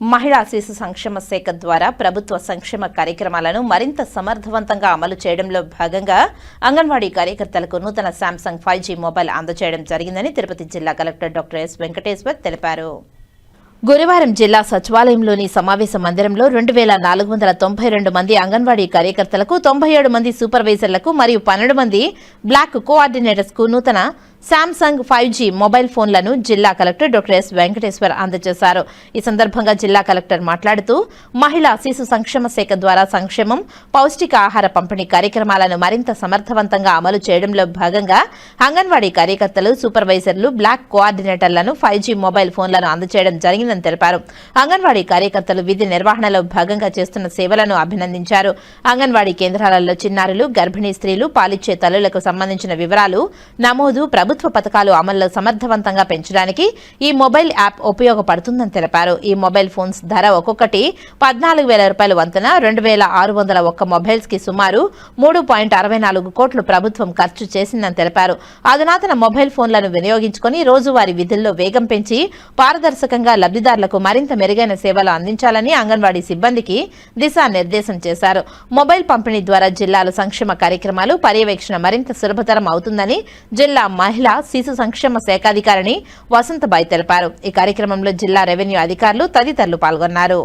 మహిళా శిశు సంక్షేమ శాఖ ద్వారా ప్రభుత్వ సంక్షేమ కార్యక్రమాలను మరింత సమర్థవంతంగా అమలు చేయడంలో భాగంగా అంగన్వాడీ కార్యకర్తలకు నూతన శాంసంగ్ ఫైవ్ జీ మొబైల్ అందజేయడం జరిగిందని తిరుపతి జిల్లా కలెక్టర్ డాక్టర్ ఎస్ వెంకటేశ్వర్ తెలిపారు. గురువారం జిల్లా సచివాలయంలోని సమావేశ మందిరంలో రెండు వేల నాలుగు వందల తొంభై రెండు మంది అంగన్వాడీ కార్యకర్తలకు తొంభై ఏడు మంది సూపర్వైజర్లకు మరియు పన్నెండు మంది బ్లాక్ కోఆర్డినేటర్స్కు నూతన శాంసంగ్ ఫైవ్ జీ మొబైల్ ఫోన్లను జిల్లా కలెక్టర్ డాక్టర్ ఎస్ వెంకటేశ్వర్ అందజేశారు. ఈ సందర్భంగా జిల్లా కలెక్టర్ మాట్లాడుతూ మహిళా శిశు సంక్షేమ శాఖ ద్వారా సంక్షేమం పౌష్టిక ఆహార పంపిణీ కార్యక్రమాలను మరింత సమర్థవంతంగా అమలు చేయడంలో భాగంగా అంగన్వాడీ కార్యకర్తలు సూపర్వైజర్లు బ్లాక్ కోఆర్డినేటర్లను ఫైవ్ జీ మొబైల్ ఫోన్లను అందజేయడం జరిగిందని తెలిపారు. అంగన్వాడీ కార్యకర్తలు విధి నిర్వహణలో భాగంగా చేస్తున్న సేవలను అభినందించారు. అంగన్వాడీ కేంద్రాలలో చిన్నారులు గర్భిణీ స్త్రీలు పాలిచ్చే తల్లులకు సంబంధించిన వివరాలు నమోదు ప్రభుత్వ పథకాలు అమల్లో సమర్థవంతంగా పెంచడానికి ఈ మొబైల్ యాప్ ఉపయోగపడుతుందని తెలిపారు. ఈ మొబైల్ ఫోన్స్ ధర ఒక్కొక్కటి పద్నాలుగు వేల రూపాయల వంతున రెండు వేల ఆరు వందల ఒక్క మొబైల్స్కి సుమారు మూడు పాయింట్ అరవై నాలుగు కోట్లు ప్రభుత్వం ఖర్చు చేసిందని తెలిపారు. అధునాతన మొబైల్ ఫోన్లను వినియోగించుకొని రోజువారీ విధుల్లో వేగం పెంచి పారదర్శకంగా లబ్ధిదారులకు మరింత మెరుగైన సేవలు అందించాలని అంగన్వాడీ సిబ్బందికి దిశానిర్దేశం చేశారు. మొబైల్ పంపిణీ ద్వారా జిల్లాలో సంక్షేమ కార్యక్రమాలు పర్యవేక్షణ మరింత సులభతరం అవుతుందని జిల్లా మహిళా శిశు సంక్షేమ శాఖాధికారిని వసంతబాయి తెలిపారు. ఈ కార్యక్రమంలో జిల్లా రెవెన్యూ అధికారులు తదితరులు పాల్గొన్నారు.